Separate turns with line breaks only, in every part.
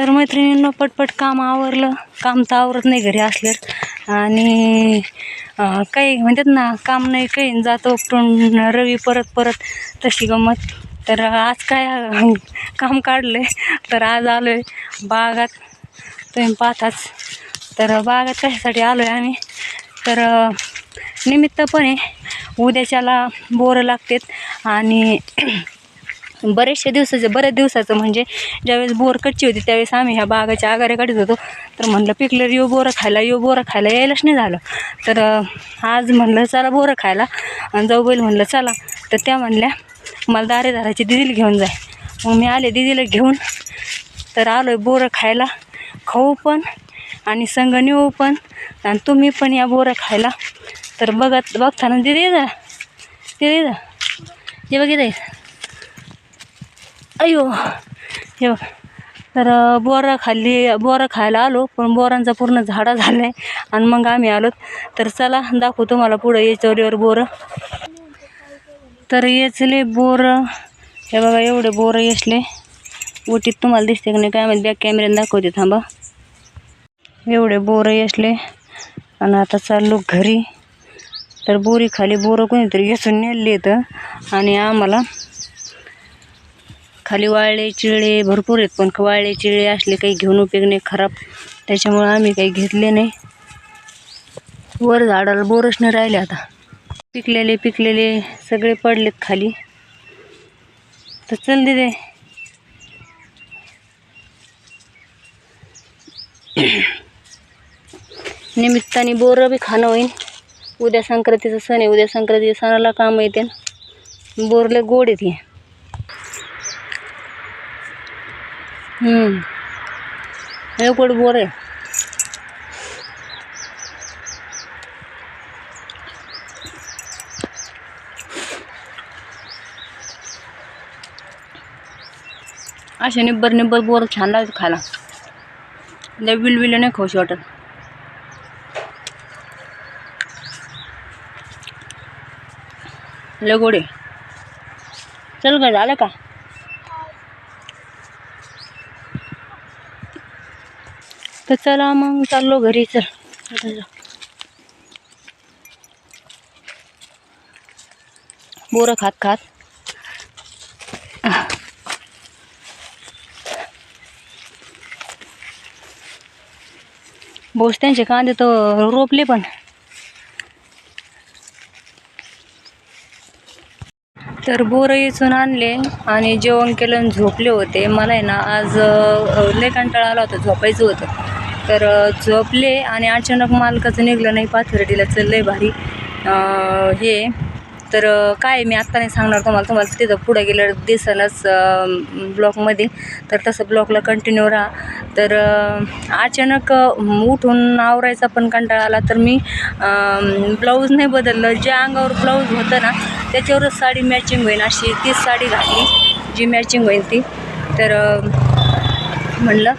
तर मैत्रिणींना पटपट काम आवरलं. काम तर आवरत नाही घरी असल्यावर. आणि काही म्हणतात ना काम नाही काही जातो उपटून रवी परत परत तशी गंमत. तर आज काय काम काढलं तर आज आलो आहे बागात. तुम्ही पाहताच. तर बागात कशासाठी आलो आहे आम्ही? तर निमित्तपणे निमित्त पण आहे. उद्याच्याला बोरं लागतात आणि बरेचशा दिवसाचं बऱ्याच दिवसाचं म्हणजे ज्यावेळेस बोर कच्ची होती त्यावेळेस आम्ही ह्या बागाच्या आगाऱ्या काढत होतो. तर म्हणलं पिकलं यो बोरं खायला यो बोरं खायला यायलाच नाही झालं. तर आज म्हणलं चला बोरं खायला. आणि जाऊ बैल म्हणलं चला. तर त्या म्हणल्या मला दारे दाराची दिदीला घेऊन जाय. मग मी आले दिदीला घेऊन. तर आलो आहे बोरं खायला. खाऊ पण आणि संग नेऊ पण. आणि तुम्ही पण या बोरं खायला. तर बघत बघताना दिदी जा दिदी जा हे बघित अयो हे बघ तर बोरा बोरं खाल्ली बोरं खायला आलो पण बोरांचा पूर्ण झाडा झाला आहे आणि मग आम्ही आलो. तर चला दाखवू तुम्हाला पुढं याच्यावर बोरं. तर येचले बोरं हे बघा एवढे बोरं येसले उटीत तुम्हाला दिसते का नाही काय माहिती बॅक कॅमेऱ्याने दाखवते थांबा. एवढे बोरं येसले आणि आता चाललो घरी. तर बोरी खाली बोरं कोणीतरी येसून नेले तर आणि आम्हाला खाली वाळले चिळे भरपूर आहेत पण वाळले चिळे असले काही घेऊन उपयोग नाही खराब. त्याच्यामुळं आम्ही काही घेतले नाही. वर झाडाला बोरच नाही राहिले आता. पिकलेले पिकलेले सगळे पडलेत खाली. तर चल दे निमित्ताने बोरं बी खाणं होईल उद्या संक्रांतीचा सण आहे उद्या संक्रांतीच्या सणाला काम येते बोरले गोड येते हे कोड बोर आहे. असे निब्बर निब्बर बोर छान लागत खायला. लय विलविल नाही खाऊशी वाटत. लगोडे आहे. चल का झालं का? तर चला मग चाललो घरी चल. बोरं खात खात. बोस त्यांचे कांदे तर रोपले पण. तर बोरं इचून आणले आणि जेवण केलं झोपले होते. मला आहे ना आज लय कंटाळा आला होता झोपायचं होतं. तर झोपले आणि अचानक मालकाचं निघलं नाही पाथर्डीला चाललंय भारी. हे. तर काय मी आत्ता नाही सांगणार तुम्हाला. तुम्हाला तिथं पुढं गेलं दिसनच ब्लॉकमध्ये तर तसं ब्लॉकला कंटिन्यू राहा. तर अचानक उठून आवरायचा पण कंटाळा आला तर मी ब्लाऊज नाही बदललं. ज्या अंगावर ब्लाऊज होतं ना त्याच्यावरच साडी मॅचिंग होईल अशी तीच साडी घातली जी मॅचिंग होईल ती. तर म्हणलं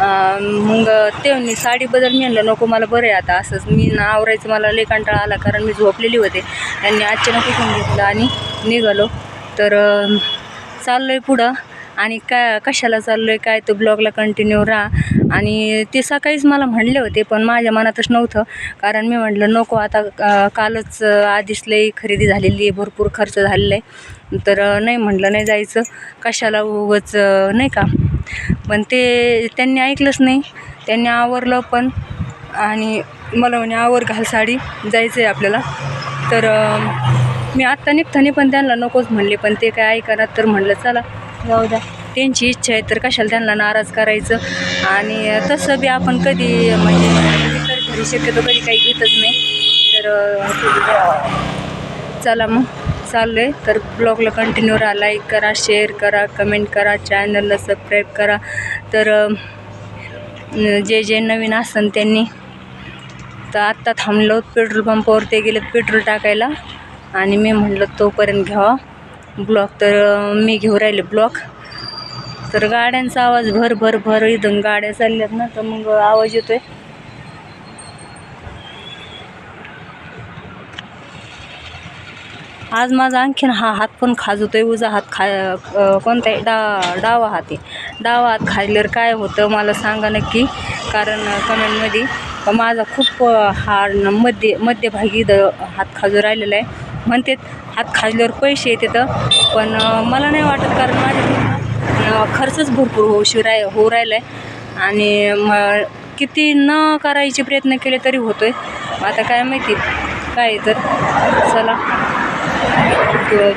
मग ते म्हणले साडी बदल मी म्हणलं नको मला बरं आहे आता. असंच मी ना आवरायचं मला लई कंटाळा आला कारण मी झोपलेली होते. त्यांनी अचानक उठून घेतलं आणि निघालो. तर चाललो आहे पुढं. आणि काय कशाला चाललो आहे काय? तो ब्लॉगला कंटिन्यू राहा. आणि ते सकाळीच मला म्हणले होते पण माझ्या मनातच नव्हतं. कारण मी म्हटलं नको आता कालच आधीच लई खरेदी झालेली आहे भरपूर खर्च झालेला आहे. तर नाही म्हटलं नाही जायचं. कशाला उगच नाही का? पण ते त्यांनी ऐकलंच नाही. त्यांनी आवरलं पण आणि मला म्हणे आवर घाल साडी जायचं आहे आपल्याला. तर मी आत्ता निघताना पण त्यांना नकोच म्हणले पण ते काय ऐकणार तर म्हणलं चला जाऊ द्या. त्यांची इच्छा आहे तर कशाला त्यांना नाराज करायचं? आणि तसं बी आपण कधी म्हणजे तर घरी शक्यतो कधी काही घेतच नाही. तर चला मग चाललं आहे तर ब्लॉगला कंटिन्यू राहा लाईक करा शेअर करा कमेंट करा चॅनलला सबस्क्राईब करा. तर जे जे नवीन असन त्यांनी तर आत्ता थांबलो. पेट्रोल पंपावर ते गेलेत पेट्रोल टाकायला. आणि मी म्हणलं तोपर्यंत घ्यावा. ब्लॉक तर मी घेऊ राहिले ब्लॉक तर गाड्यांचा आवाज भर भर भर इथून गाड्या चालल्यात ना तर मग आवाज येतोय. आज माझा आणखीन हा हात पण खाजवतोय उजा हात खा कोणता आहे? डा डावा हात आहे. डावा हात खाल्ल्यावर काय होतं मला सांगा नक्की कारण कमेंटमध्ये माझा खूप हा मध्य मध्यभागी द हात खाजू राहिलेला आहे. म्हणते हात खाजल्यावर पैसे येतात पण मला नाही वाटत कारण माझ्या खर्चच भरपूर होऊ शिव राय होऊ राहिला आहे आणि मग किती न करायचे प्रयत्न केले तरी होतो आहे आता काय माहिती काय तर. चला.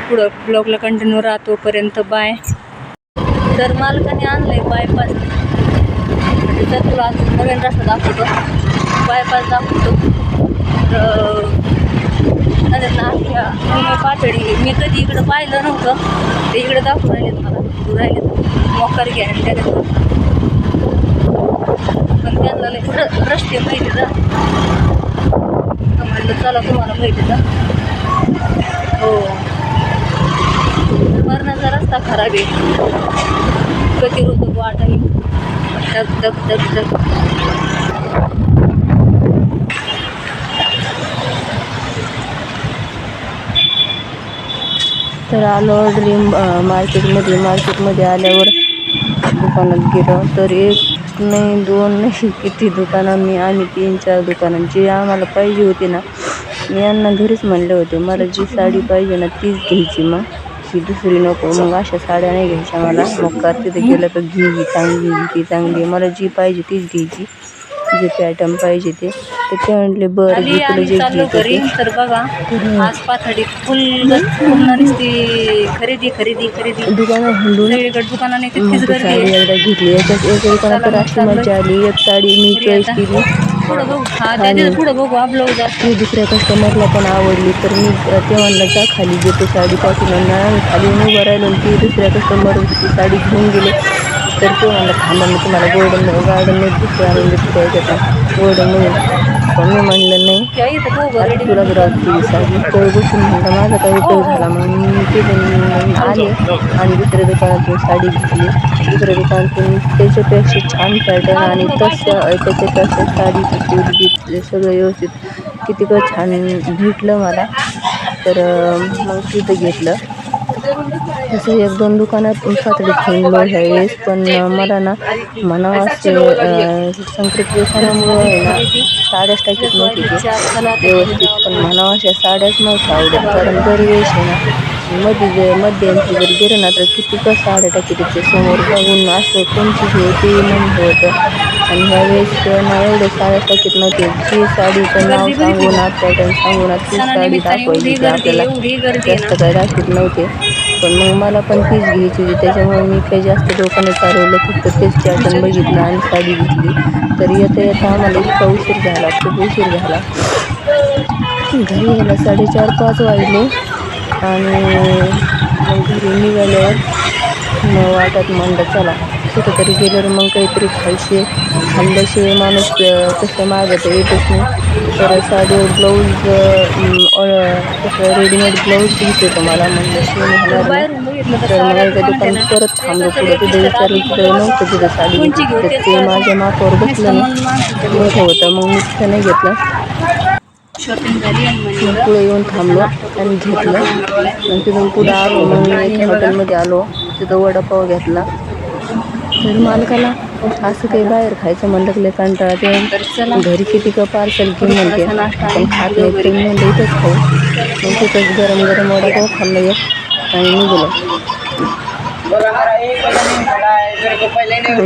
पुढं ब्लॉगला कंटिन्यू राहतोपर्यंत बाय तर मालकाने आणलं आहे बायपास तर तुला नवीन रस्ता दाखवतो. बायपास दाखवतो. तर नंतर नाट्या पातळी मी कधी इकडं पाहिलं नव्हतं. ते इकडं दाखवून राहिलेत मला तू राहिलेत मोकार घ्या आणि त्याच्यात पण त्यांना र- रस्ते माहिती ना तर म्हणलं चला तुम्हाला माहिती ना हो. मरणाचा रस्ता खराब आहे. कधी गतिरोधक वाट आहे. धक धक धक धक. तर आलो ड्रीम मार्केटमध्ये. मार्केटमध्ये आल्यावर दुकानात गेलो. तर एक नाही दोन नाही किती दुकानांनी आम्ही तीन चार दुकानात जी आम्हाला पाहिजे होती ना मी यांना घरीच म्हणले होते मला जी साडी पाहिजे ना तीच घ्यायची मग. ही दुसरी नको. मग अशा साड्या नाही घ्यायच्या मला. मग का तिथे गेलं तर घे ही चांगली ती चांगली. मला जी पाहिजे तीच घ्यायची. जे पॅटर्न पाहिजे ते. तर ते बरं तुला जे घरी. तर बघा आज पाथडी फुल पुन्हा नुसती खरेदी खरेदी खरेदी.
ते दुकानात हिंडून
सगळीकडे दुकानाने
मग
तितकीच
ती
गर्दी
साडी
आहे.
एकदा घेतली. याच्यात एक दुकानात तर अशी मजा आली. एक साडी मी
घरी
चॉईस
आता.
केली.
पुढं बघू. हा त्याच्या पुढं बघू हा ब्लाऊज
ती दुसऱ्या कस्टमरला पण आवडली. तर मी ते म्हणलं जा खाली घेतो साडी पाठवून आणि खाली मी उभं राहिलो आणि ती दुसऱ्या कस्टमर ती साडी घेऊन गेले. तर ते म्हणलं थांबा मी तुम्हाला गोल्डन गार्डनमध्ये दुसरी आणून देतो. त्याच्यात गोल्डनमध्ये पण मी म्हणलं नाही. आता तुला ती बसून म्हणलं. माझा काही उपयोग झाला मग मी ते पण आले आणि दुसऱ्या दुकानातून साडी घेतली. दुसऱ्या दुकानातून त्याच्यापेक्षा छान पॅटर्न आणि तसं त्याच्यापेक्षा साडी घेतली सगळं व्यवस्थित किती छान भेटलं मला. तर मग तिथं घेतलं. तसं एक दोन दुकानात खेळलो ह्या वेळेस. पण मला ना संकट व्यसनामुळं आहे ना साड्याच टाकीत नव्हती व्यवस्थित पण म्हणावं अशा साड्याच नव्हत्या आवडत कारण दरवेळेस ना मध्ये मध्यंतरी जर गेलं ना तर किती का साड्या टाकी तिथे समोर बघून असं कोणची हे ते म्हणलं होतं. आणि ह्या वेळेस ना एवढे साड्या टाकीत नव्हते जी साडीचं नाव सांगून पॅटर्न सांगून ती साडी दाखवायची आपल्याला जास्त काय दाखवत नव्हते. पण मग मला पण तीच घ्यायची होती. त्याच्यामुळे मी काही जास्त डोकाने चालवलं. फक्त तेच पॅटर्न बघितलं आणि साडी घेतली. तर येता येता आम्हाला इतका उशीर झाला. खूप उशीर झाला. घरी यायला साडेचार पाच वाजले. आणि मग घरी निघाल्यावर मग वाटत म्हणलं चला कुठंतरी गेल्यावर मग काहीतरी खायचे खाल्ल्याशिवाय माणूस कसं मागत येतच नाही. तर साडीवर ब्लाऊज रेडीमेड ब्लाऊज मला नाही
बाहेरून बघितलं तर साड्या
एका
दुकानात
परत थांबलो पुढे. तिथे विचारलं. तिथं नव्हतं तिथं साडी? तर ते. माझ्या मापावर बसलं नाही. मोठं होतं मग मी तिथं नाही घेतलं. मग पुढे येऊन थांबलो आणि घेतलं. आणि तिथून पुढं आलो. मग मी हॉटेलमध्ये आलो. तिथं वडापाव घेतला. तर मालकाला असं काही बाहेर खायचं म्हणलं की कंटाळा. ते घरी किती का पार्सल घेऊन म्हणते.
थोडासा नाश्ता
पण खात नाही म्हणलं इथंच खाऊ. मग तिथंच गरम गरम वडापाव खाल्लं एक आणि निघलो.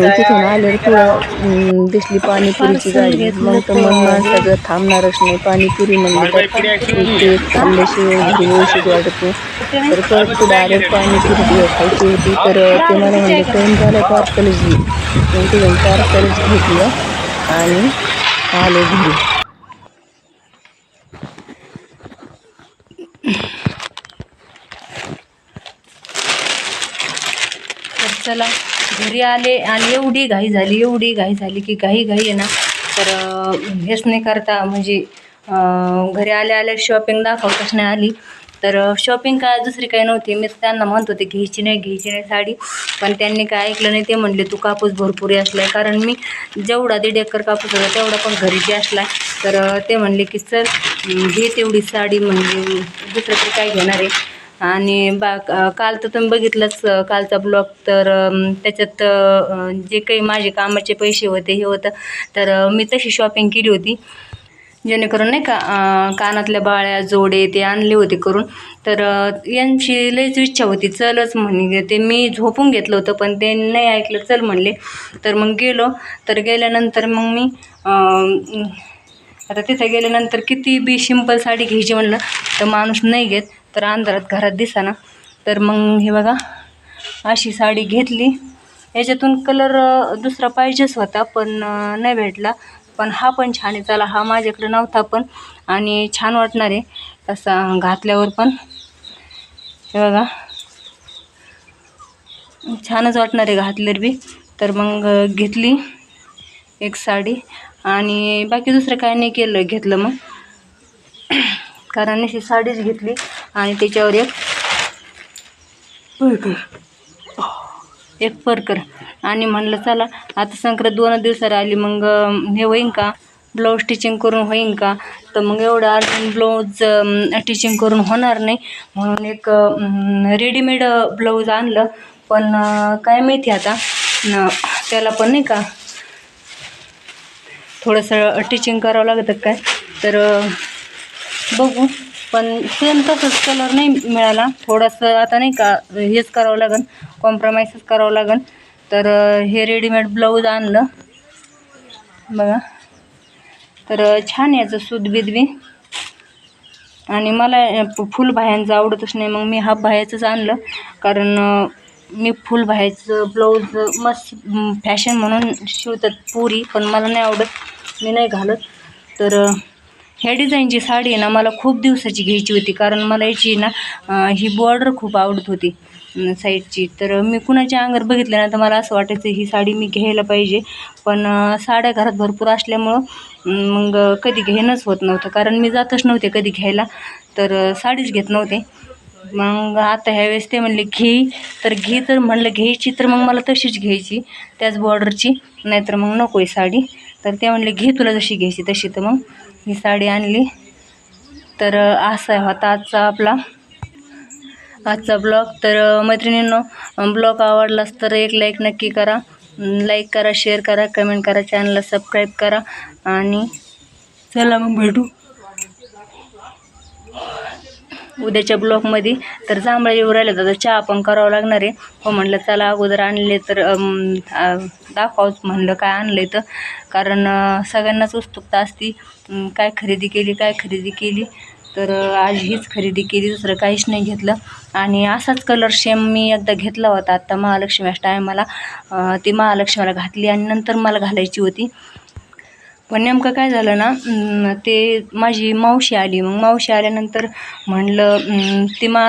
तिथून आल्यावर अं, दिसली पाणीपुरीची गाडी. मग तर मन माणसाचं थांबणारच नाही पाणीपुरी म्हणलं तर. ते खाल्ल्याशिवाय घरी व्यवस्थित वाटत तर परत पुढे आले पाणीपुरी खायची होती तर ते मला म्हणले टाईम झाला पार्सलच. घे मग तिथून पार्सलच घेतलं आणि आलो घरी
तर चला घरी आले आणि एवढी घाई झाली एवढी घाई झाली की घाई घाई आहे ना. तर हेच नाही करता म्हणजे घरी आल्या आल्या शॉपिंग दाखवताच नाही आली. तर शॉपिंग काय दुसरी काही नव्हती. मी त्यांना म्हणत होते घ्यायची नाही घ्यायची नाही साडी. पण त्यांनी काय ऐकलं नाही ते म्हणले तू कापूस भरपूर असलाय कारण मी जेवढा दीड एकर कापूस होता तेवढा पण घरी जे असलाय. तर ते म्हणले की सर घे तेवढी साडी. म्हणजे दुसरं तरी काय घेणार आहे? आणि बा काल तर तुम्ही बघितलंच कालचा ब्लॉग तर त्याच्यात जे काही माझे कामाचे पैसे होते हे होतं. तर मी तशी शॉपिंग केली होती. जेणेकरून नाही का कानातल्या बाळ्या जोडे ते आणले होते करून. तर यांची लईच इच्छा होती चलच म्हणे. ते मी झोपून घेतलं होतं पण ते नाही ऐकलं चल म्हणले. तर मग गेलो. तर गेल्यानंतर मग मी आता तिथं गेल्यानंतर किती बी सिंपल साडी घ्यायची म्हणलं तर माणूस नाही घेत. तर अंधारात घरात दिसाना तर मग हे बघा अशी साडी घेतली. याच्यातून कलर दुसरा पाहिजेच होता पण नाही भेटला. पण हा पण छान आहे. चला हा माझ्याकडे नव्हता पण आणि छान वाटणार आहे. तसा घातल्यावर पण. हे बघा. छानच वाटणार आहे घातल्यावर बी. तर मग घेतली एक साडी. आणि बाकी दुसरं काय नाही केलं घेतलं मग. कारण अशी साडीच घेतली आणि त्याच्यावर एक परकर एक परकर. आणि म्हणलं चला आता संक्रांत दोन दिवसाला आली मग हे होईन का? ब्लाऊज स्टिचिंग करून होईन का? तर मग एवढं अर्जंट ब्लाऊज स्टिचिंग करून होणार नाही. म्हणून एक रेडीमेड ब्लाऊज आणलं. पण काय माहिती आता त्याला पण नाही का? थोडंसं टिचिंग करावं लागतं काय? तर बघू. पण सेम तसंच कलर नाही मिळाला. थोडंसं आता नाही का हेच करावं लागेल कॉम्प्रोमाइजच करावं लागेल तर हे रेडीमेड ब्लाऊज आणलं. बघा. तर छान याचं सूत बी आणि मला फुल बाह्यांचं आवडतच नाही. मग मी हाफ बाह्याचंच आणलं. कारण मी फुल बाह्याचं ब्लाऊज मस्त फॅशन म्हणून शिवतात पुरी. पण मला नाही आवडत. मी नाही घालत. तर ह्या डिझाईनची साडी आहे ना मला खूप दिवसाची घ्यायची होती कारण मला याची ना ही बॉर्डर खूप आवडत होती साईडची. तर मी कुणाच्या अंगावर बघितलं ना तर मला असं वाटायचं ही साडी मी घ्यायला पाहिजे. पण साड्या घरात भरपूर असल्यामुळं मग कधी घेणंच होत नव्हतं कारण मी जातच नव्हते कधी घ्यायला. तर साडीच घेत नव्हते. मग आता ह्यावेळेस ते म्हणले घे तर घे तर म्हणलं घ्यायची तर मग मला तशीच घ्यायची त्याच बॉर्डरची नाहीतर मग नको आहे साडी. तर ते म्हणले घे तुला जशी घ्यायची तशी. तर मग ही साडी आणली. तर असा होता आजचा आपला आजचा ब्लॉग तर मैत्रिणींनो ब्लॉग आवडलाच तर एक लाईक नक्की करा. लाईक करा शेअर करा कमेंट करा चॅनलला सबस्क्राईब करा. आणि चला मग भेटू. उद्याच्या ब्लॉकमध्ये तर जांभळा येऊ राहिलं तर चहा पण करावं लागणार आहे. हो म्हणलं चला अगोदर आणले तर दाखवाच म्हणलं काय आणलं तर कारण सगळ्यांनाच उत्सुकता असती. काय खरेदी केली काय खरेदी केली. तर आज हीच खरेदी केली दुसरं काहीच नाही घेतलं. आणि असाच कलर सेम मी एकदा घेतला होता. आत्ता महालक्ष्मी टायमाला ती महालक्ष्मीला घातली आणि नंतर मला घालायची होती. पण नेमकं काय झालं ना ते माझी मावशी आली. मग मावशी आल्यानंतर म्हणलं ती मा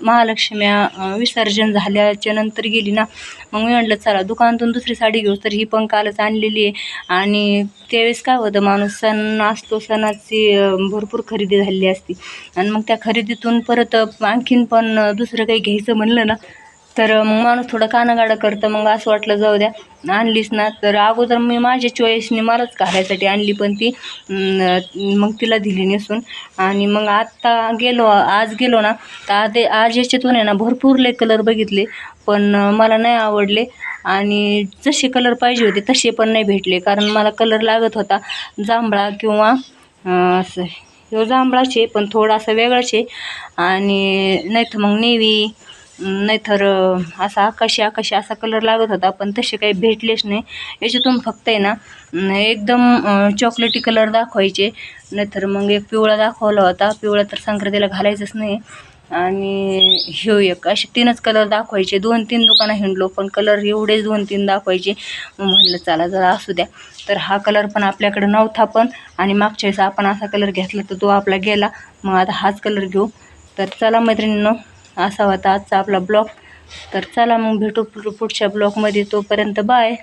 महालक्ष्म्या विसर्जन झाल्याच्यानंतर गेली ना. मग मी म्हटलं चला दुकानातून दुसरी साडी घेऊ. तर ही पण कालच आणलेली आहे. आणि त्यावेळेस काय होतं माणूस सण असतो सणाची भरपूर खरेदी झालेली असती. आणि मग त्या खरेदीतून परत आणखीन पण दुसरं काही घ्यायचं म्हणलं ना तर मग माणूस थोडं कानागाडं करतं मग असं वाटलं जाऊ द्या. आणलीच ना तर अगोदर मी माझ्या चॉईसने मलाच घालायसाठी आणली पण ती मग तिला दिली नेसून. आणि मग आत्ता गेलो आज गेलो ना तर आज आज याच्यातून आहे ना भरपूर लय कलर बघितले पण मला नाही आवडले. आणि जसे कलर पाहिजे होते तसे पण नाही भेटले कारण मला कलर लागत होता जांभळा किंवा असं ह्यो जांभळाचे पण थोडासा वेगळाचे आणि नाही तर मग नेवी नाहीतर असा आकाशी आकाशी असा कलर लागत होता पण तसे काही भेटलेच नाही. याच्यातून फक्त आहे ना एकदम चॉकलेटी कलर दाखवायचे. नाहीतर मग एक पिवळा दाखवला होता. पिवळा तर संक्रांतीला घालायचंच नाही. आणि ह्यो एक असे तीनच कलर दाखवायचे. दोन तीन दुकानं हिंडलो पण कलर एवढेच दोन तीन दाखवायचे. म्हणलं म्हटलं चला जरा असू द्या. तर हा कलर पण आपल्याकडे नव्हता पण आणि मागच्या वेळेस आपण असा कलर घेतला तर तो आपला गेला. मग आता हाच कलर घेऊ. तर चला मैत्रिणींनो असा होता आजचा आपला ब्लॉग. तर चला मग भेटू पुढच्या ब्लॉगमध्ये. तोपर्यंत बाय.